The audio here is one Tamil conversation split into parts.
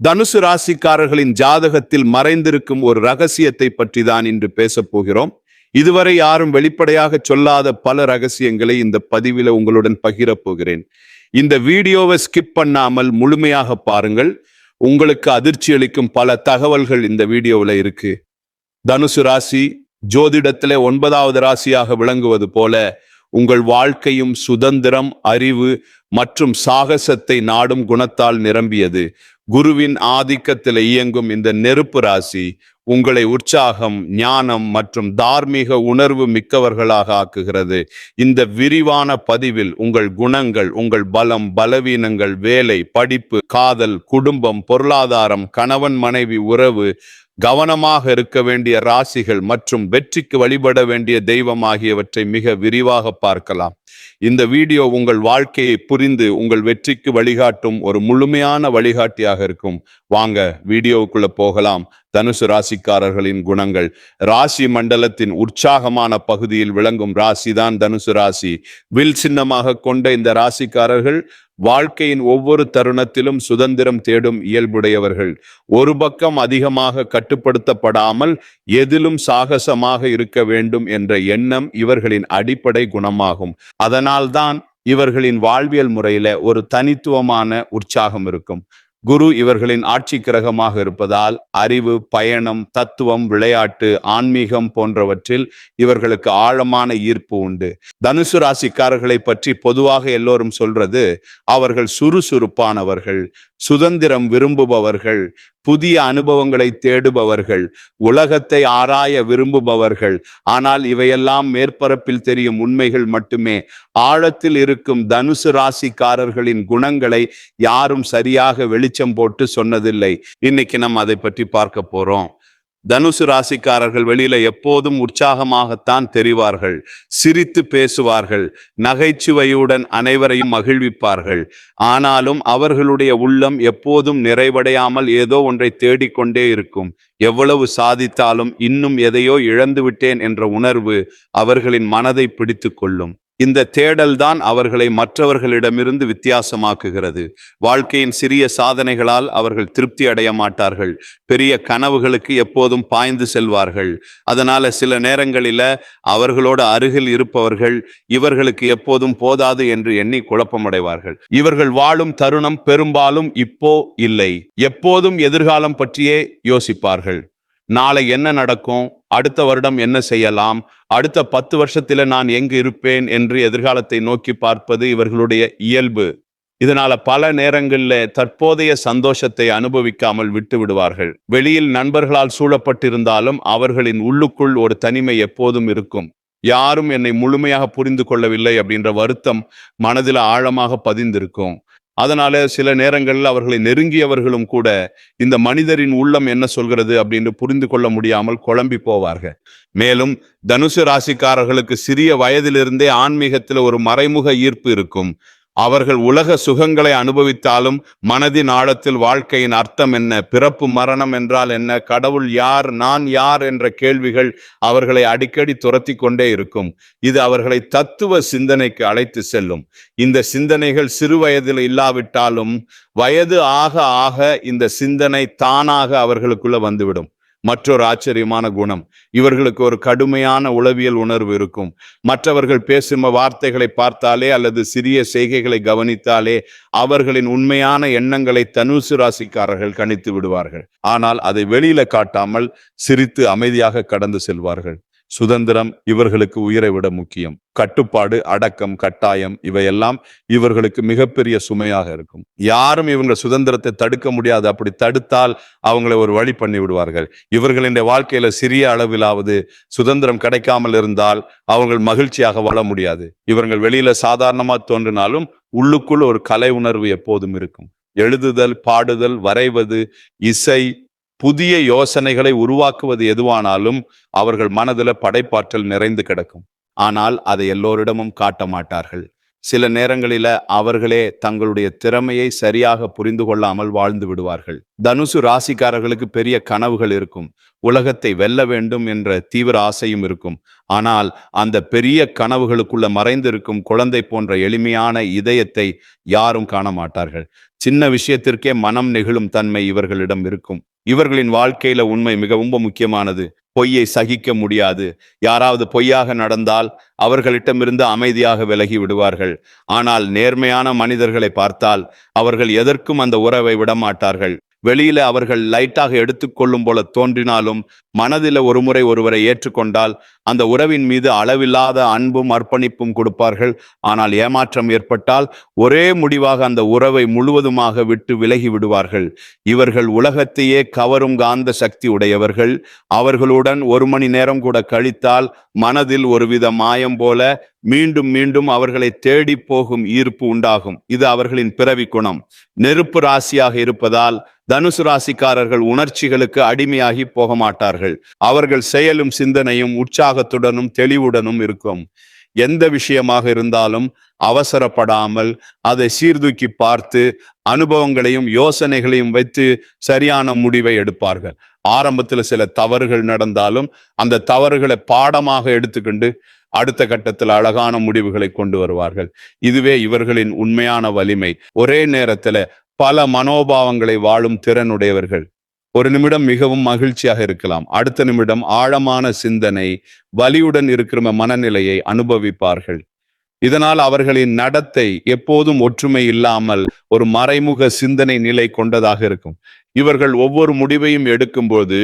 தனுசு ராசிக்காரர்களின் ஜாதகத்தில் மறைந்திருக்கும் ஒரு ரகசியத்தை பற்றி தான் இன்று பேசப் போகிறோம். இதுவரை யாரும் வெளிப்படையாக சொல்லாத பல ரகசியங்களை இந்த பதிவில் உங்களுடன் பகிரப் போகிறேன். இந்த வீடியோவை ஸ்கிப் பண்ணாமல் முழுமையாக பாருங்கள். உங்களுக்கு அதிர்ச்சி அளிக்கும் பல தகவல்கள் இந்த வீடியோவில் இருக்கு. தனுசு ராசி ஜோதிடத்திலே ஒன்பதாவது ராசியாக விளங்குவது போல உங்கள் வாழ்க்கையும் சுதந்திரம் அறிவு மற்றும் சாகசத்தை நாடும் குணத்தால் நிரம்பியது. குருவின் ஆதிக்கத்தில் இயங்கும் இந்த நெருப்பு ராசி உங்களை உற்சாகம் ஞானம் மற்றும் தார்மீக உணர்வு மிக்கவர்களாக ஆக்குகிறது. இந்த விரிவான பதிவில் உங்கள் குணங்கள் உங்கள் பலம் பலவீனங்கள் வேலை படிப்பு காதல் குடும்பம் பொருளாதாரம் கணவன் மனைவி உறவு கவனமாக இருக்க வேண்டிய ராசிகள் மற்றும் வெற்றிக்கு வழிபட வேண்டிய தெய்வம் ஆகியவற்றை மிக விரிவாக பார்க்கலாம். இந்த வீடியோ உங்கள் வாழ்க்கையை புரிந்து உங்கள் வெற்றிக்கு வழிகாட்டும் ஒரு முழுமையான வழிகாட்டியாக இருக்கும். வாங்க வீடியோவுக்குள்ள போகலாம். தனுசு ராசிக்காரர்களின் குணங்கள். ராசி மண்டலத்தின் உற்சாகமான பகுதியில் விளங்கும் ராசி தான் தனுசு ராசி. வில் சின்னமாக கொண்ட இந்த ராசிக்காரர்கள் வாழ்க்கையின் ஒவ்வொரு தருணத்திலும் சுதந்திரம் தேடும் இயல்புடையவர்கள். ஒரு பக்கம் அதிகமாக கட்டுப்படுத்தப்படாமல் எதிலும் சாகசமாக இருக்க வேண்டும் என்ற எண்ணம் இவர்களின் அடிப்படை குணமாகும். அதனால்தான் இவர்களின் வாழ்வியல் முறையில ஒரு தனித்துவமான உற்சாகம் இருக்கும். குரு இவர்களின் ஆட்சி கிரகமாக இருப்பதால் அறிவு பயணம் தத்துவம் விளையாட்டு ஆன்மீகம் போன்றவற்றில் இவர்களுக்கு ஆழமான ஈர்ப்பு உண்டு. தனுசு ராசிக்காரர்களை பற்றி பொதுவாக எல்லோரும் சொல்றது அவர்கள் சுறுசுறுப்பானவர்கள் சுதந்திரம் விரும்புபவர்கள் புதிய அனுபவங்களை தேடுபவர்கள் உலகத்தை ஆராய விரும்புபவர்கள். ஆனால் இவையெல்லாம் மேற்பரப்பில் தெரியும் உண்மைகள் மட்டுமே. ஆழத்தில் இருக்கும் தனுசு ராசிக்காரர்களின் குணங்களை யாரும் சரியாக வெளிச்சம் போட்டு சொன்னதில்லை. இன்னைக்கு நம்ம அதை பற்றி பார்க்க போறோம். தனுசு ராசிக்காரர்கள் வெளியில எப்போதும் உற்சாகமாகத்தான் தெரிவார்கள் சிரித்து பேசுவார்கள் நகைச்சுவையுடன் அனைவரையும் மகிழ்விப்பார்கள். ஆனாலும் அவர்களுடைய உள்ளம் எப்போதும் நிறைவடையாமல் ஏதோ ஒன்றை தேடிக்கொண்டே இருக்கும். எவ்வளவு சாதித்தாலும் இன்னும் எதையோ இழந்து விட்டேன் என்ற உணர்வு அவர்களின் மனதை பிடித்து கொள்ளும் இந்த தேடல்தான் அவர்களை மற்றவர்களிடமிருந்து வித்தியாசமாக்குகிறது. வாழ்க்கையின் சிறிய சாதனைகளால் அவர்கள் திருப்தி அடைய மாட்டார்கள். பெரிய கனவுகளுக்கு எப்போதும் பாய்ந்து செல்வார்கள். அதனால சில நேரங்களில அவர்களோட அருகில் இருப்பவர்கள் இவர்களுக்கு எப்போதும் போதாது என்று எண்ணி குழப்பமடைவார்கள். இவர்கள் வாழும் தருணம் பெரும்பாலும் இப்போ இல்லை. எப்போதும் எதிர்காலம் பற்றியே யோசிப்பார்கள். நாளை என்ன நடக்கும்? அடுத்த வருடம் என்ன செய்யலாம்? அடுத்த பத்து வருஷத்தில் நான் எங்கு இருப்பேன் என்று எதிர்காலத்தை நோக்கி பார்ப்பது இவர்களுடைய இயல்பு. இதனால பல நேரங்களில் தற்போதைய சந்தோஷத்தை அனுபவிக்காமல் விட்டு விடுவார்கள். வெளியில் நண்பர்களால் சூழப்பட்டிருந்தாலும் அவர்களின் உள்ளுக்குள் ஒரு தனிமை எப்போதும் இருக்கும். யாரும் என்னை முழுமையாக புரிந்து கொள்ளவில்லை அப்படின்ற வருத்தம் மனதில் ஆழமாக பதிந்திருக்கும். அதனால சில நேரங்களில் அவர்களை நெருங்கியவர்களும் கூட இந்த மனிதரின் உள்ளம் என்ன சொல்கிறது அப்படின்னு புரிந்து கொள்ள முடியாமல் குழம்பி போவார்கள். மேலும் தனுசு ராசிக்காரர்களுக்கு சிறிய வயதிலிருந்தே ஆன்மீகத்தில் ஒரு மறைமுக ஈர்ப்பு இருக்கும். அவர்கள் உலக சுகங்களை அனுபவித்தாலும் மனதின் ஆழத்தில் வாழ்க்கையின் அர்த்தம் என்ன? பிறப்பு மரணம் என்றால் என்ன? கடவுள் யார்? நான் யார்? என்ற கேள்விகள் அவர்களை அடிக்கடி துரத்தி கொண்டே இருக்கும். இது அவர்களை தத்துவ சிந்தனைக்கு அழைத்து செல்லும். இந்த சிந்தனைகள் சிறு வயதில் இல்லாவிட்டாலும் வயது ஆக ஆக இந்த சிந்தனை தானாக அவர்களுக்குள்ள வந்துவிடும். மற்றொரு ஆச்சரியமான குணம். இவர்களுக்கு ஒரு கடுமையான உளவியல் உணர்வு இருக்கும். மற்றவர்கள் பேசும் வார்த்தைகளை பார்த்தாலே அல்லது சிறிய செய்கைகளை கவனித்தாலே அவர்களின் உண்மையான எண்ணங்களை தனுசு ராசிக்காரர்கள் கணித்து விடுவார்கள். ஆனால் அதை வெளியில காட்டாமல் சிரித்து அமைதியாக கடந்து செல்வார்கள். சுதந்திரம் இவர்களுக்கு உயிரை விட முக்கியம். கட்டுப்பாடு அடக்கம் கட்டாயம் இவையெல்லாம் இவர்களுக்கு மிகப்பெரிய சுமையாக இருக்கும். யாரும் இவங்க சுதந்திரத்தை தடுக்க முடியாது. அப்படி தடுத்தால் அவங்களை ஒரு வழி பண்ணி விடுவார்கள். இவர்களின் வாழ்க்கையில சிறிய அளவிலாவது சுதந்திரம் கிடைக்காமல் இருந்தால் அவங்கள் மகிழ்ச்சியாக வாழ முடியாது. இவர்கள் வெளியில சாதாரணமா தோன்றினாலும் உள்ளுக்குள் ஒரு கலை உணர்வு எப்போதும் இருக்கும். எழுதுதல் பாடுதல் வரைவது இசை புதிய யோசனைகளை உருவாக்குவது எதுவானாலும் அவர்கள் மனதில் படைப்பாற்றல் நிறைந்து கிடக்கும். ஆனால் அதை எல்லோரிடமும் காட்ட மாட்டார்கள். சில நேரங்களில அவர்களே தங்களுடைய திறமையை சரியாக புரிந்து கொள்ளாமல் வாழ்ந்து விடுவார்கள். தனுசு ராசிக்காரர்களுக்கு பெரிய கனவுகள் இருக்கும். உலகத்தை வெல்ல வேண்டும் என்ற தீவிர ஆசையும் இருக்கும். ஆனால் அந்த பெரிய கனவுகளுக்குள்ள மறைந்திருக்கும் குழந்தை போன்ற எளிமையான இதயத்தை யாரும் காண மாட்டார்கள். சின்ன விஷயத்திற்கே மனம் நெகிழும் தன்மை இவர்களிடம் இருக்கும். இவர்களின் வாழ்க்கையில உண்மை மிகவும் முக்கியமானது. பொய்யை சகிக்க முடியாது. யாராவது பொய்யாக நடந்தால் அவர்களிடமிருந்து அமைதியாக விலகி விடுவார்கள். ஆனால் நேர்மையான மனிதர்களை பார்த்தால் அவர்கள் எதற்கும் அந்த உறவை விடமாட்டார்கள். வெளியில அவர்கள் லைட்டாக எடுத்துக்கொள்ளும் போல தோன்றினாலும் மனதில ஒருமுறை ஒருவரை ஏற்றுக்கொண்டால் அந்த உறவின் மீது அளவில்லாத அன்பும் அர்ப்பணிப்பும் கொடுப்பார்கள். ஆனால் ஏமாற்றம் ஏற்பட்டால் ஒரே முடிவாக அந்த உறவை முழுவதுமாக விட்டு விலகி விடுவார்கள். இவர்கள் உலகத்தையே கவரும் காந்த சக்தி உடையவர்கள். அவர்களுடன் ஒரு மணி நேரம் கூட கழித்தால் மனதில் ஒருவித மாயம் போல மீண்டும் மீண்டும் அவர்களை தேடி போகும் ஈர்ப்பு உண்டாகும். இது அவர்களின் பிறவி குணம். நெருப்பு ராசியாக இருப்பதால் தனுசு ராசிக்காரர்கள் உணர்ச்சிகளுக்கு அடிமையாகி போக மாட்டார்கள். அவர்கள் செயலும் சிந்தனையும் உற்சாகத்துடனும் தெளிவுடனும் இருக்கும். எந்த விஷயமாக இருந்தாலும் அவசரப்படாமல் அதை சீர்தூக்கி பார்த்து அனுபவங்களையும் யோசனைகளையும் வைத்து சரியான முடிவை எடுப்பார்கள். ஆரம்பத்தில் சில தவறுகள் நடந்தாலும் அந்த தவறுகளை பாடமாக எடுத்துக்கொண்டு அடுத்த கட்டத்தில் அழகான முடிவுகளை கொண்டு வருவார்கள். இதுவே இவர்களின் உண்மையான வலிமை. ஒரே நேரத்துல பல மனோபாவங்களை வாழும் திறனுடையவர்கள். ஒரு நிமிடம் மிகவும் மகிழ்ச்சியாக இருக்கலாம். அடுத்த நிமிடம் ஆழமான சிந்தனை வலியுடன் இருக்கிற மனநிலையை அனுபவிப்பார்கள். இதனால் அவர்களின் நடத்தை எப்போதும் ஒற்றுமை இல்லாமல் ஒரு மறைமுக சிந்தனை நிலை கொண்டதாக இருக்கும். இவர்கள் ஒவ்வொரு முடிவையும் எடுக்கும்போது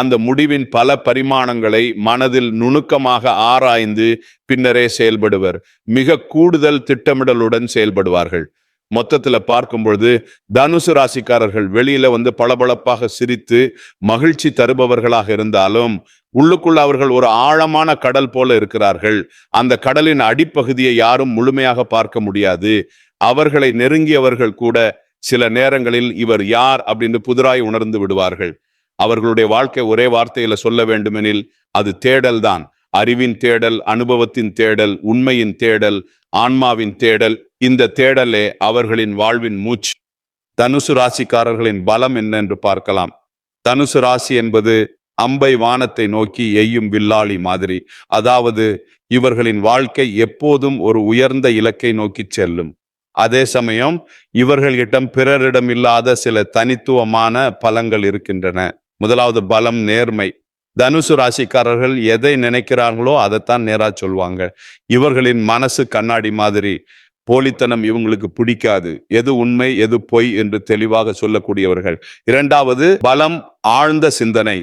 அந்த முடிவின் பல பரிமாணங்களை மனதில் நுணுக்கமாக ஆராய்ந்து பின்னரே செயல்படுவர். மிக கூடுதல் திட்டமிடலுடன் செயல்படுவார்கள். மொத்தத்துல பார்க்கும் பொழுது தனுசு ராசிக்காரர்கள் வெளியில வந்து பளபளப்பாக சிரித்து மகிழ்ச்சி தருபவர்களாக இருந்தாலும் உள்ளுக்குள்ள அவர்கள் ஒரு ஆழமான கடல் போல இருக்கிறார்கள். அந்த கடலின் அடிப்பகுதியை யாரும் முழுமையாக பார்க்க முடியாது. அவர்களை நெருங்கியவர்கள் கூட சில நேரங்களில் இவர் யார் அப்படின்னு புதிராய் உணர்ந்து விடுவார்கள். அவர்களுடைய வாழ்க்கை ஒரே வார்த்தையில சொல்ல வேண்டுமெனில் அது தேடல்தான். அறிவின் தேடல் அனுபவத்தின் தேடல் உண்மையின் தேடல் ஆன்மாவின் தேடல் இந்த தேடலே அவர்களின் வாழ்வின் மூச்சு. தனுசு ராசிக்காரர்களின் பலம் என்ன என்று பார்க்கலாம். தனுசு ராசி என்பது அம்பை வானத்தை நோக்கி எய்யும் வில்லாளி மாதிரி. அதாவது இவர்களின் வாழ்க்கை எப்போதும் ஒரு உயர்ந்த இலக்கை நோக்கி செல்லும். அதே சமயம் இவர்களிடம் பிறரிடம் இல்லாத சில தனித்துவமான பலங்கள் இருக்கின்றன. முதலாவது பலம் நேர்மை. தனுசு ராசிக்காரர்கள் எதை நினைக்கிறார்களோ அதைத்தான் நேரா சொல்லுவாங்க இவர்களின் மனசு கண்ணாடி மாதிரி. போலித்தனம் இவங்களுக்கு பிடிக்காது. எது உண்மை எது பொய் என்று தெளிவாக சொல்லக்கூடியவர்கள். இரண்டாவது பலம் ஆழ்ந்த சிந்தனை.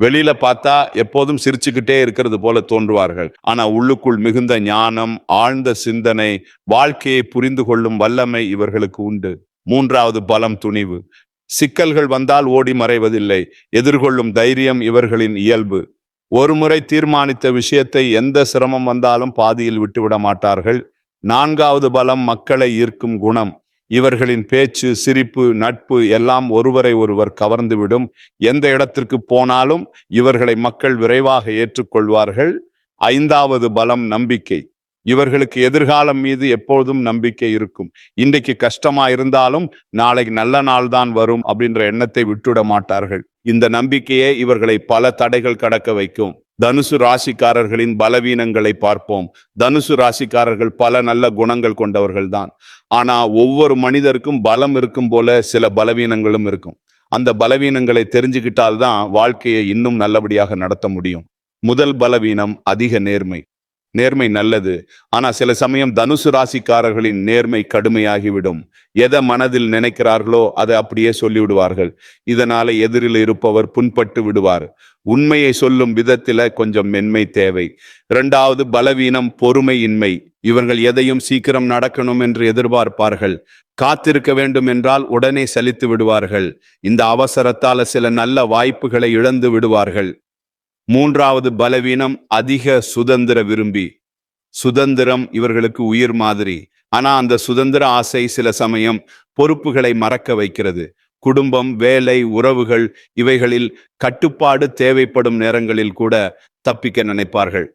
வெளியில பார்த்தா எப்போதும் சிரிச்சுக்கிட்டே இருக்கிறது போல தோன்றுவார்கள். ஆனா உள்ளுக்குள் மிகுந்த ஞானம் ஆழ்ந்த சிந்தனை வாழ்க்கையை புரிந்து கொள்ளும் வல்லமை இவர்களுக்கு உண்டு. மூன்றாவது பலம் துணிவு. சிக்கல்கள் வந்தால் ஓடி மறைவதில்லை. எதிர்கொள்ளும் தைரியம் இவர்களின் இயல்பு. ஒருமுறை தீர்மானித்த விஷயத்தை எந்த சிரமம் வந்தாலும் பாதியில் விட்டுவிட மாட்டார்கள். நான்காவது பலம் மக்களை ஈர்க்கும் குணம். இவர்களின் பேச்சு சிரிப்பு நட்பு எல்லாம் ஒருவரை ஒருவர் கவர்ந்துவிடும். எந்த இடத்திற்கு போனாலும் இவர்களை மக்கள் விரைவாக ஏற்றுக்கொள்வார்கள். ஐந்தாவது பலம் நம்பிக்கை. இவர்களுக்கு எதிர்காலம் மீது எப்பொழுதும் நம்பிக்கை இருக்கும். இன்றைக்கு கஷ்டமா இருந்தாலும் நாளைக்கு நல்ல நாள் தான் வரும் அப்படின்ற எண்ணத்தை விட்டுவிட மாட்டார்கள். இந்த நம்பிக்கையே இவர்களை பல தடைகள் கடக்க வைக்கும். தனுசு ராசிக்காரர்களின் பலவீனங்களை பார்ப்போம். தனுசு ராசிக்காரர்கள் பல நல்ல குணங்கள் கொண்டவர்கள் தான் ஆனா ஒவ்வொரு மனிதருக்கும் பலம் இருக்கும் போல சில பலவீனங்களும் இருக்கும். அந்த பலவீனங்களை தெரிஞ்சுக்கிட்டால்தான் வாழ்க்கையை இன்னும் நல்லபடியாக நடத்த முடியும். முதல் பலவீனம் அதிக நேர்மை. நேர்மை நல்லது. ஆனா சில சமயம் தனுசு ராசிக்காரர்களின் நேர்மை கடுமையாகிவிடும். எதை மனதில் நினைக்கிறார்களோ அதை அப்படியே சொல்லிவிடுவார்கள். இதனால எதிரில் இருப்பவர் புண்பட்டு விடுவார். உண்மையை சொல்லும் விதத்தில் கொஞ்சம் மென்மை தேவை. இரண்டாவது பலவீனம் பொறுமையின்மை. இவர்கள் எதையும் சீக்கிரம் நடக்கணும் என்று எதிர்பார்ப்பார்கள். காத்திருக்க வேண்டும் என்றால் உடனே சலித்து விடுவார்கள். இந்த அவசரத்தால சில நல்ல வாய்ப்புகளை இழந்து விடுவார்கள். மூன்றாவது பலவீனம் அதிக சுதந்திர விரும்பி. சுதந்திரம் இவர்களுக்கு உயிர் மாதிரி. ஆனா அந்த சுதந்திர ஆசை சில சமயம் பொறுப்புகளை மறக்க வைக்கிறது. குடும்பம் வேலை உறவுகள் இவைகளில் கட்டுப்பாடு தேவைப்படும் நேரங்களில் கூட தப்பிக்க நினைப்பார்கள்.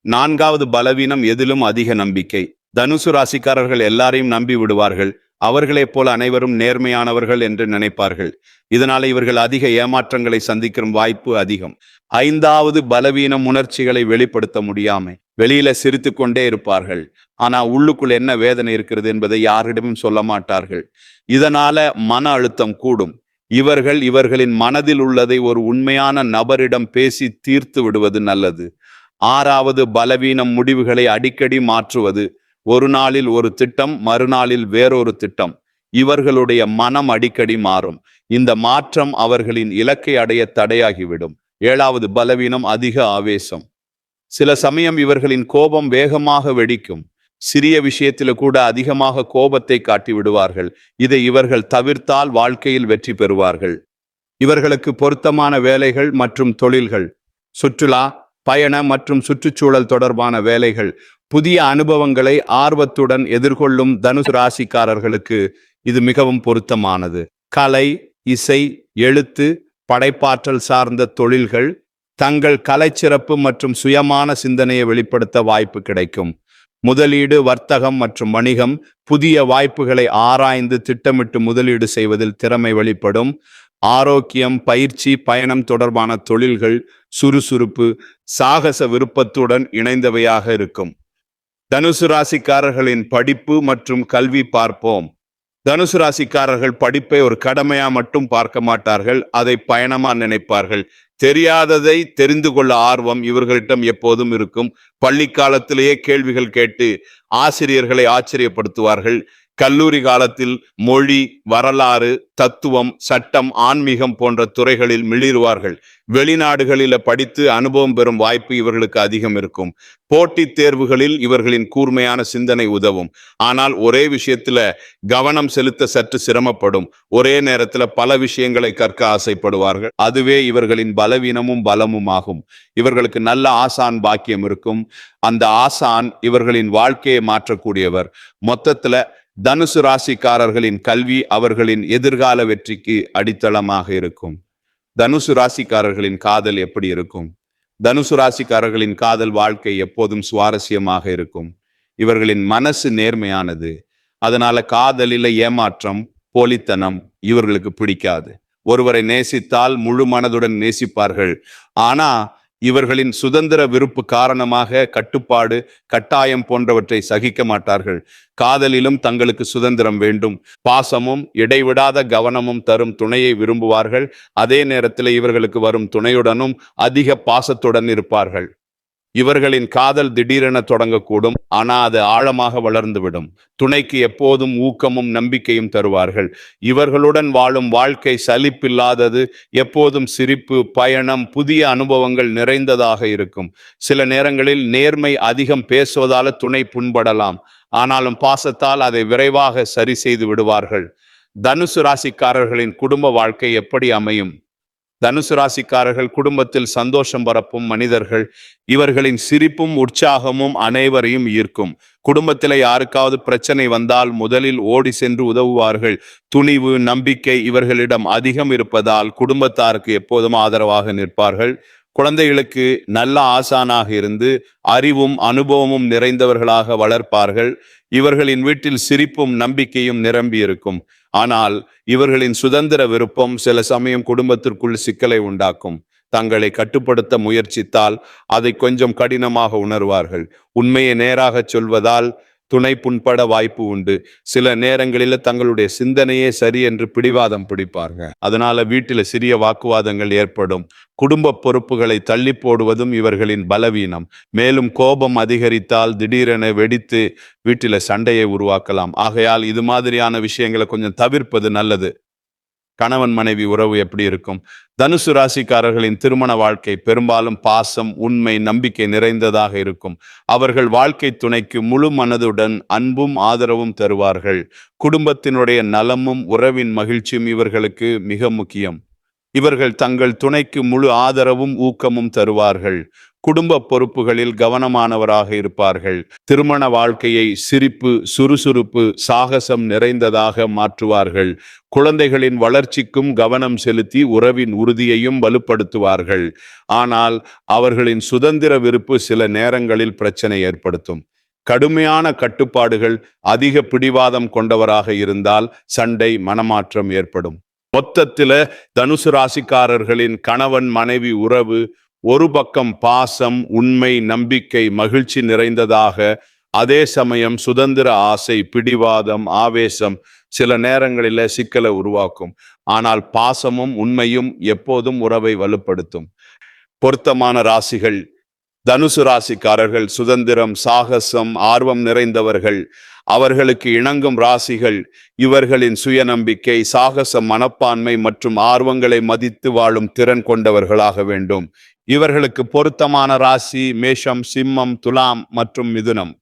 நான்காவது பலவீனம் எதிலும் அதிக நம்பிக்கை. தனுசு ராசிக்காரர்கள் எல்லாரையும் நம்பி விடுவார்கள். அவர்களைப் போல அனைவரும் நேர்மையானவர்கள் என்று நினைப்பார்கள். இதனால இவர்கள் அதிக ஏமாற்றங்களை சந்திக்கும் வாய்ப்பு அதிகம். ஐந்தாவது பலவீனம் உணர்ச்சிகளை வெளிப்படுத்த முடியாமை. வெளியில சிரித்து கொண்டே இருப்பார்கள். ஆனா உள்ளுக்குள் என்ன வேதனை இருக்கிறது என்பதை யாரிடமும் சொல்ல மாட்டார்கள். இதனால மன அழுத்தம் கூடும். இவர்கள் இவர்களின் மனதில் உள்ளதை ஒரு உண்மையான நபரிடம் பேசி தீர்த்து விடுவது நல்லது. ஆறாவது பலவீனம் முடிவுகளை அடிக்கடி மாற்றுவது ஒரு நாளில் ஒரு திட்டம் மறுநாளில் வேறொரு திட்டம். இவர்களுடைய மனம் அடிக்கடி மாறும். இந்த மாற்றம் அவர்களின் இலக்கை அடைய தடையாகிவிடும். ஏழாவது பலவீனம் அதிக ஆவேசம். சில சமயம் இவர்களின் கோபம் வேகமாக வெடிக்கும். சிறிய விஷயத்தில கூட அதிகமாக கோபத்தை காட்டி விடுவார்கள். இதை இவர்கள் தவிர்த்தால் வாழ்க்கையில் வெற்றி பெறுவார்கள். இவர்களுக்கு பொருத்தமான வேலைகள் மற்றும் தொழில்கள். சுற்றுலா பயண மற்றும் சுற்றுச்சூழல் தொடர்பான வேலைகள் புதிய அனுபவங்களை ஆர்வத்துடன் எதிர்கொள்ளும் தனுசு ராசிக்காரர்களுக்கு இது மிகவும் பொருத்தமானது. கலை இசை எழுத்து படைப்பாற்றல் சார்ந்த தொழில்கள் தங்கள் கலைச்சிறப்பு மற்றும் சுயமான சிந்தனையை வெளிப்படுத்த வாய்ப்பு கிடைக்கும். முதலீடு வர்த்தகம் மற்றும் வணிகம் புதிய வாய்ப்புகளை ஆராய்ந்து திட்டமிட்டு முதலீடு செய்வதில் திறமை வெளிப்படும். ஆரோக்கியம் பயிற்சி பயணம் தொடர்பான தொழில்கள் சுறுசுறுப்பு சாகச விருப்பத்துடன் இணைந்தவையாக இருக்கும். தனுசு ராசிக்காரர்களின் படிப்பு மற்றும் கல்வி பார்ப்போம். தனுசு ராசிக்காரர்கள் படிப்பை ஒரு கடமையா மட்டும் பார்க்க மாட்டார்கள் அதை பயணமா நினைப்பார்கள். தெரியாததை தெரிந்து கொள்ள ஆர்வம் இவர்களிடம் எப்போதும் இருக்கும். பள்ளி காலத்திலேயே கேள்விகள் கேட்டு ஆசிரியர்களை ஆச்சரியப்படுத்துவார்கள். கல்லூரி காலத்தில் மொழி வரலாறு தத்துவம் சட்டம் ஆன்மீகம் போன்ற துறைகளில் மிளிருவார்கள். வெளிநாடுகளில் படித்து அனுபவம் பெறும் வாய்ப்பு இவர்களுக்கு அதிகம் இருக்கும். போட்டித் தேர்வுகளில் இவர்களின் கூர்மையான சிந்தனை உதவும். ஆனால் ஒரே விஷயத்துல கவனம் செலுத்த சற்று சிரமப்படும். ஒரே நேரத்துல பல விஷயங்களை கற்க ஆசைப்படுவார்கள். அதுவே இவர்களின் பலவீனமும் பலமும் ஆகும் இவர்களுக்கு நல்ல ஆசான் பாக்கியம் இருக்கும். அந்த ஆசான் இவர்களின் வாழ்க்கையை மாற்றக்கூடியவர். மொத்தத்துல தனுசு ராசிக்காரர்களின் கல்வி அவர்களின் எதிர்கால வெற்றிக்கு அடித்தளமாக இருக்கும். தனுசு ராசிக்காரர்களின் காதல் எப்படி இருக்கும்? தனுசு ராசிக்காரர்களின் காதல் வாழ்க்கை எப்போதும் சுவாரஸ்யமாக இருக்கும். இவர்களின் மனசு நேர்மையானது. அதனால காதலில ஏமாற்றம் போலித்தனம் இவர்களுக்கு பிடிக்காது. ஒருவரை நேசித்தால் முழு மனதுடன் நேசிப்பார்கள். ஆனா இவர்களின் சுதந்திர விருப்பு காரணமாக கட்டுப்பாடு கட்டாயம் போன்றவற்றை சகிக்க மாட்டார்கள். காதலிலும் தங்களுக்கு சுதந்திரம் வேண்டும். பாசமும் இடைவிடாத கவனமும் தரும் துணையை விரும்புவார்கள். அதே நேரத்தில் இவர்களுக்கு வரும் துணையுடனும் அதிக பாசத்துடன் இருப்பார்கள். இவர்களின் காதல் திடீரென தொடங்கக்கூடும் ஆனால் அது ஆழமாக வளர்ந்துவிடும். துணைக்கு எப்போதும் ஊக்கமும் நம்பிக்கையும் தருவார்கள். இவர்களுடன் வாழும் வாழ்க்கை சலிப்பில்லாதது எப்போதும் சிரிப்பு பயணம் புதிய அனுபவங்கள் நிறைந்ததாக இருக்கும். சில நேரங்களில் நேர்மை அதிகம் பேசுவதால துணை புண்படலாம் ஆனாலும் பாசத்தால் அதை விரைவாக சரி செய்து விடுவார்கள். தனுசு ராசிக்காரர்களின் குடும்ப வாழ்க்கை எப்படி அமையும்? தனுசு ராசிக்காரர்கள் குடும்பத்தில் சந்தோஷம் பரப்பும் மனிதர்கள். இவர்களின் சிரிப்பும் உற்சாகமும் அனைவரையும் ஈர்க்கும். குடும்பத்தில் யாருக்காவது பிரச்சனை வந்தால் முதலில் ஓடி சென்று உதவுவார்கள். துணிவு நம்பிக்கை இவர்களிடம் அதிகம் இருப்பதால் குடும்பத்தாருக்கு எப்போதும் ஆதரவாக நிற்பார்கள். குழந்தைகளுக்கு நல்ல ஆசானாக இருந்து அறிவும் அனுபவமும் நிறைந்தவர்களாக வளர்ப்பார்கள். இவர்களின் வீட்டில் சிரிப்பும் நம்பிக்கையும் நிரம்பி இருக்கும் ஆனால் இவர்களின் சுதந்திர விருப்பம் சில சமயம் குடும்பத்திற்குள் சிக்கலை உண்டாக்கும். தங்களை கட்டுப்படுத்த முயற்சித்தால் அதை கொஞ்சம் கடினமாக உணர்வார்கள். உண்மையை நேராகச் சொல்வதால் துணை புண்பட வாய்ப்பு உண்டு. சில நேரங்களில் தங்களுடைய சிந்தனையே சரி என்று பிடிவாதம் பிடிப்பார்கள். அதனால வீட்டில் சிறிய வாக்குவாதங்கள் ஏற்படும். குடும்ப பொறுப்புகளை தள்ளி போடுவதும் இவர்களின் பலவீனம். மேலும் கோபம் அதிகரித்தால் திடீரென வெடித்து வீட்டில் சண்டையை உருவாக்கலாம். ஆகையால் இது மாதிரியான விஷயங்களை கொஞ்சம் தவிர்ப்பது நல்லது. கணவன் மனைவி உறவு எப்படி இருக்கும்? தனுசு ராசிக்காரர்களின் திருமண வாழ்க்கை பெரும்பாலும் பாசம் உண்மை நம்பிக்கை நிறைந்ததாக இருக்கும். அவர்கள் வாழ்க்கை துணைக்கு முழு மனதுடன் அன்பும் ஆதரவும் தருவார்கள். குடும்பத்தினுடைய நலமும் உறவின் மகிழ்ச்சியும் இவர்களுக்கு மிக முக்கியம். இவர்கள் தங்கள் துணைக்கு முழு ஆதரவும் ஊக்கமும் தருவார்கள். குடும்ப பொறுப்புகளில் கவனமானவராக இருப்பார்கள். திருமண வாழ்க்கையை சிரிப்பு சுறுசுறுப்பு சாகசம் நிறைந்ததாக மாற்றுவார்கள். குழந்தைகளின் வளர்ச்சிக்கும் கவனம் செலுத்தி உறவின் உறுதியையும் வலுப்படுத்துவார்கள். ஆனால் அவர்களின் சுதந்திர விருப்பு சில நேரங்களில் பிரச்சனை ஏற்படுத்தும். கடுமையான கட்டுப்பாடுகள் அதிக பிடிவாதம் கொண்டவராக இருந்தால் சண்டை மனமாற்றம் ஏற்படும். மொத்தத்தில தனுசு ராசிக்காரர்களின் கணவன் மனைவி உறவு ஒரு பக்கம் பாசம் உண்மை நம்பிக்கை மகிழ்ச்சி நிறைந்ததாக அதே சமயம் சுதந்திர ஆசை பிடிவாதம் ஆவேசம் சில நேரங்களில சிக்கலை உருவாக்கும். ஆனால் பாசமும் உண்மையும் எப்போதும் உறவை வலுப்படுத்தும். பொருத்தமான ராசிகள். தனுசு ராசிக்காரர்கள் சுதந்திரம் சாகசம் ஆர்வம் நிறைந்தவர்கள். அவர்களுக்கு இணங்கும் ராசிகள் இவர்களின் சுயநம்பிக்கை சாகச மனப்பான்மை மற்றும் ஆர்வங்களை மதித்து வாழும் திறன் கொண்டவர்களாக வேண்டும். இவர்களுக்கு பொருத்தமான ராசி மேஷம் சிம்மம் துலாம் மற்றும் மிதுனம்.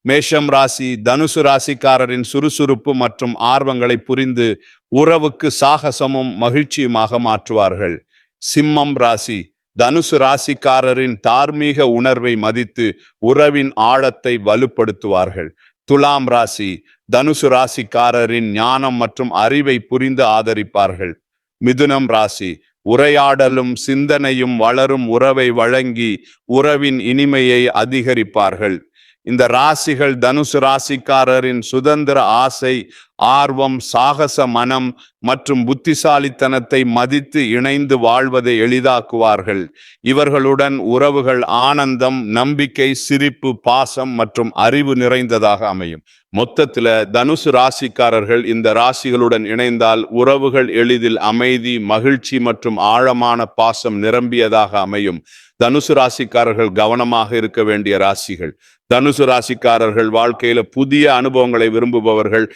மேஷம் ராசி தனுசு ராசிக்காரரின் சுறுசுறுப்பு மற்றும் ஆர்வங்களை புரிந்து உறவுக்கு சாகசமும் மகிழ்ச்சியுமாக மாற்றுவார்கள். சிம்மம் ராசி தனுசு ராசிக்காரரின் தார்மீக உணர்வை மதித்து உறவின் ஆழத்தை வலுப்படுத்துவார்கள். துலாம் ராசி தனுசு ராசிக்காரரின் ஞானம் மற்றும் அறிவை புரிந்து ஆதரிப்பார்கள். மிதுனம் ராசி உரையாடலும் சிந்தனையும் வளரும் உறவை வழங்கி உறவின் இனிமையை அதிகரிப்பார்கள். இந்த ராசிகள் தனுசு ராசிக்காரரின் சுதந்திர ஆசை ஆர்வம் சாகச மனம் மற்றும் புத்திசாலித்தனத்தை மதித்து இணைந்து வாழ்வதை எளிதாக்குவார்கள். இவர்களுடன் உறவுகள் ஆனந்தம் நம்பிக்கை சிரிப்பு பாசம் மற்றும் அறிவு நிறைந்ததாக அமையும். மொத்தத்தில் தனுசு ராசிக்காரர்கள் இந்த ராசிகளுடன் இணைந்தால் உறவுகள் எளிதில் அமைதி மகிழ்ச்சி மற்றும் ஆழமான பாசம் நிரம்பியதாக அமையும். தனுசு ராசிக்காரர்கள் கவனமாக இருக்க வேண்டிய ராசிகள். தனுசு ராசிக்காரர்கள் வாழ்க்கையில புதிய அனுபவங்களை விரும்புபவர்கள்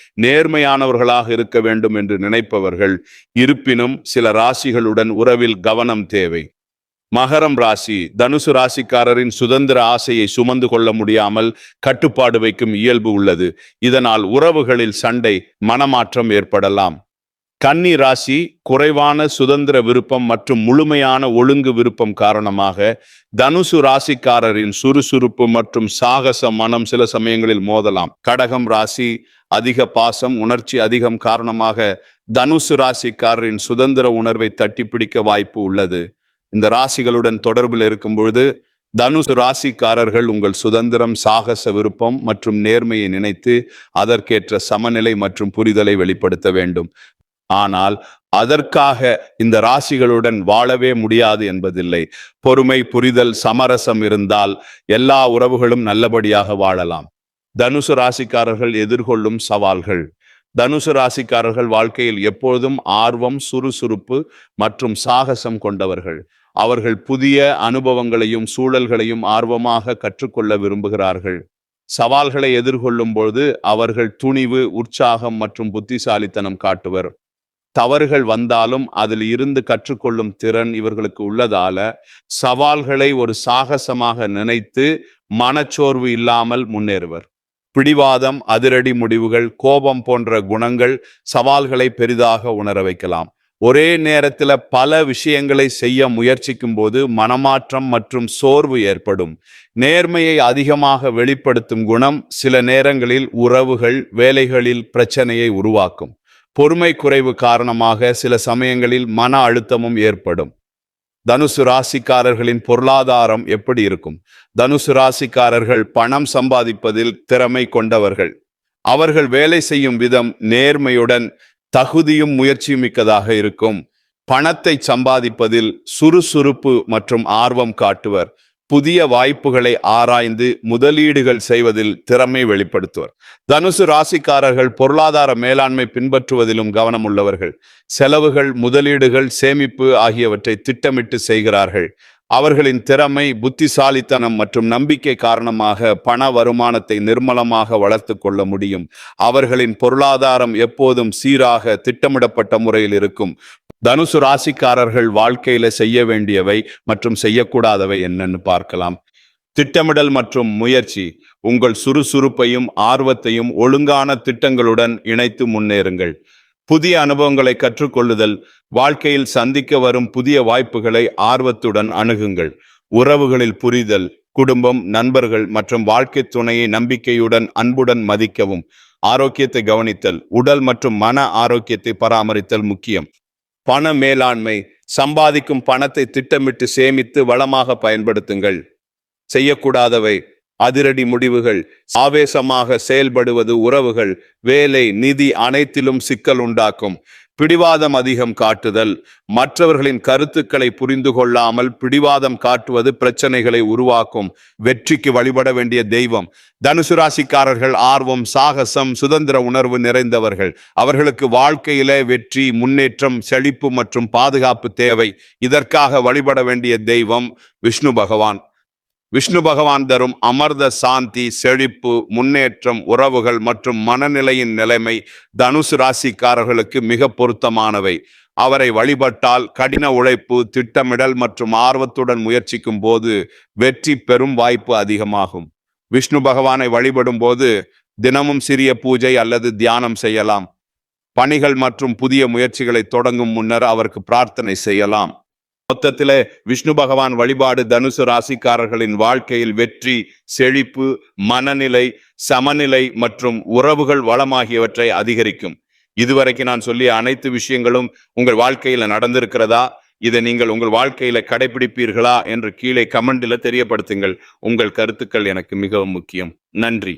நேர்மையானவர்களாக இருக்க வேண்டும் என்று நினைப்பவர்கள் இருப்பினும் சில ராசிகளுடன் உறவில் கவனம் தேவை. மகரம் ராசி தனுசு ராசிக்காரரின் சுதந்திர ஆசையை சுமந்து கொள்ள முடியாமல் கட்டுப்பாடு வைக்கும் இயல்பு உள்ளது. இதனால் உறவுகளில் சண்டை மனமாற்றம் ஏற்படலாம். கன்னி ராசி குறைவான சுதந்திர விருப்பம் மற்றும் முழுமையான ஒழுங்கு விருப்பம் காரணமாக தனுசு ராசிக்காரரின் சுறுசுறுப்பு மற்றும் சாகச மனம் சில சமயங்களில் மோதலாம். கடகம் ராசி அதிக பாசம் உணர்ச்சி அதிகம் காரணமாக தனுசு ராசிக்காரரின் சுதந்திர உணர்வை தட்டி பிடிக்க வாய்ப்பு உள்ளது. இந்த ராசிகளுடன் தொடர்பில் இருக்கும் பொழுது தனுசு ராசிக்காரர்கள் உங்கள் சுதந்திரம் சாகச விருப்பம் மற்றும் நேர்மையை நினைத்து அதற்கேற்ற சமநிலை மற்றும் புரிதலை வெளிப்படுத்த வேண்டும். ஆனால் அதற்காக இந்த ராசிகளுடன் வாழவே முடியாது என்பதில்லை. பொறுமை புரிதல் சமரசம் இருந்தால் எல்லா உறவுகளும் நல்லபடியாக வாழலாம். தனுசு ராசிக்காரர்கள் எதிர்கொள்ளும் சவால்கள். தனுசு ராசிக்காரர்கள் வாழ்க்கையில் எப்பொழுதும் ஆர்வம் சுறுசுறுப்பு மற்றும் சாகசம் கொண்டவர்கள். அவர்கள் புதிய அனுபவங்களையும் சூழல்களையும் ஆர்வமாக கற்றுக்கொள்ள விரும்புகிறார்கள். சவால்களை எதிர்கொள்ளும் பொழுது அவர்கள் துணிவு உற்சாகம் மற்றும் புத்திசாலித்தனம் காட்டுவர். தவறுகள் வந்தாலும் அதில் இருந்து கற்றுக்கொள்ளும் திறன் இவர்களுக்கு உள்ளதால சவால்களை ஒரு சாகசமாக நினைத்து மனச்சோர்வு இல்லாமல் முன்னேறுவர். பிடிவாதம் அதிரடி முடிவுகள் கோபம் போன்ற குணங்கள் சவால்களை பெரிதாக உணர வைக்கலாம். ஒரே நேரத்தில் பல விஷயங்களை செய்ய முயற்சிக்கும் போது மனமாற்றம் மற்றும் சோர்வு ஏற்படும். நேர்மையை அதிகமாக வெளிப்படுத்தும் குணம் சில நேரங்களில் உறவுகள் வேலைகளில் பிரச்சனையை உருவாக்கும். பொறுமை குறைவு காரணமாக சில சமயங்களில் மன அழுத்தமும் ஏற்படும். தனுசு ராசிக்காரர்களின் பொருளாதாரம் எப்படி இருக்கும்? தனுசு ராசிக்காரர்கள் பணம் சம்பாதிப்பதில் திறமை கொண்டவர்கள். அவர்கள் வேலை செய்யும் விதம் நேர்மையுடன் தகுதியும் முயற்சியும் மிக்கதாக இருக்கும். பணத்தை சம்பாதிப்பதில் சுறுசுறுப்பு மற்றும் ஆர்வம் காட்டுவர். புதிய வாய்ப்புகளை ஆராய்ந்து முதலீடுகள் செய்வதில் திறமை வெளிப்படுத்துவர். தனுசு ராசிக்காரர்கள் பொருளாதார மேலாண்மை பின்பற்றுவதிலும் கவனம் உள்ளவர்கள் செலவுகள் முதலீடுகள் சேமிப்பு ஆகியவற்றை திட்டமிட்டு செய்கிறார்கள். அவர்களின் திறமை புத்திசாலித்தனம் மற்றும் நம்பிக்கை காரணமாக பண வருமானத்தை நிர்மலமாக வளர்த்து கொள்ள முடியும். அவர்களின் பொருளாதாரம் எப்போதும் சீராக திட்டமிடப்பட்ட முறையில் இருக்கும். தனுசு ராசிக்காரர்கள் வாழ்க்கையில செய்ய வேண்டியவை மற்றும் செய்யக்கூடாதவை என்னன்னு பார்க்கலாம். திட்டமிடல் மற்றும் முயற்சி. உங்கள் சுறுசுறுப்பையும் ஆர்வத்தையும் ஒழுங்கான திட்டங்களுடன் இணைத்து முன்னேறுங்கள். புதிய அனுபவங்களை கற்றுக்கொள்ளுதல் வாழ்க்கையில் சந்திக்க வரும் புதிய வாய்ப்புகளை ஆர்வத்துடன் அணுகுங்கள். உறவுகளில் புரிதல் குடும்பம் நண்பர்கள் மற்றும் வாழ்க்கை துணையை நம்பிக்கையுடன் அன்புடன் மதிக்கவும். ஆரோக்கியத்தை கவனித்தல் உடல் மற்றும் மன ஆரோக்கியத்தை பராமரித்தல் முக்கியம். பண மேலாண்மை சம்பாதிக்கும் பணத்தை திட்டமிட்டு சேமித்து வளமாக பயன்படுத்துங்கள். செய்யக்கூடாதவை அதிரடி முடிவுகள் ஆவேசமாக செயல்படுவது உறவுகள் வேலை நிதி அனைத்திலும் சிக்கல் உண்டாக்கும். பிடிவாதம் அதிகம் காட்டுதல். மற்றவர்களின் கருத்துக்களை புரிந்து கொள்ளாமல் பிடிவாதம் காட்டுவது பிரச்சனைகளை உருவாக்கும். வெற்றிக்கு வழிபட வேண்டிய தெய்வம். தனுசு ராசிக்காரர்கள் ஆர்வம் சாகசம் சுதந்திர உணர்வு நிறைந்தவர்கள். அவர்களுக்கு வாழ்க்கையில வெற்றி முன்னேற்றம் செழிப்பு மற்றும் பாதுகாப்பு தேவை. இதற்காக வழிபட வேண்டிய தெய்வம் விஷ்ணு பகவான். விஷ்ணு பகவான் தரும் அமர்த சாந்தி செழிப்பு முன்னேற்றம் உறவுகள் மற்றும் மனநிலையின் நிலைமை தனுசு ராசிக்காரர்களுக்கு மிக பொருத்தமானவை. அவரை வழிபட்டால் கடின உழைப்பு திட்டமிடல் மற்றும் ஆர்வத்துடன் முயற்சிக்கும் போது வெற்றி பெறும் வாய்ப்பு அதிகமாகும். விஷ்ணு பகவானை வழிபடும் போது தினமும் சிறிய பூஜை அல்லது தியானம் செய்யலாம். பணிகள் மற்றும் புதிய முயற்சிகளை தொடங்கும் முன்னர் அவருக்கு பிரார்த்தனை செய்யலாம். மொத்தத்தில் விஷ்ணு பகவான் வழிபாடு தனுசு ராசிக்காரர்களின் வாழ்க்கையில் வெற்றி செழிப்பு மனநிலை சமநிலை மற்றும் உறவுகள் வளம் ஆகியவற்றை அதிகரிக்கும். இதுவரைக்கும் நான் சொல்லிய அனைத்து விஷயங்களும் உங்கள் வாழ்க்கையில நடந்திருக்கிறதா? இதை நீங்கள் உங்கள் வாழ்க்கையில கடைபிடிப்பீர்களா? என்று கீழே கமெண்டில் தெரியப்படுத்துங்கள். உங்கள் கருத்துக்கள் எனக்கு மிகவும் முக்கியம். நன்றி.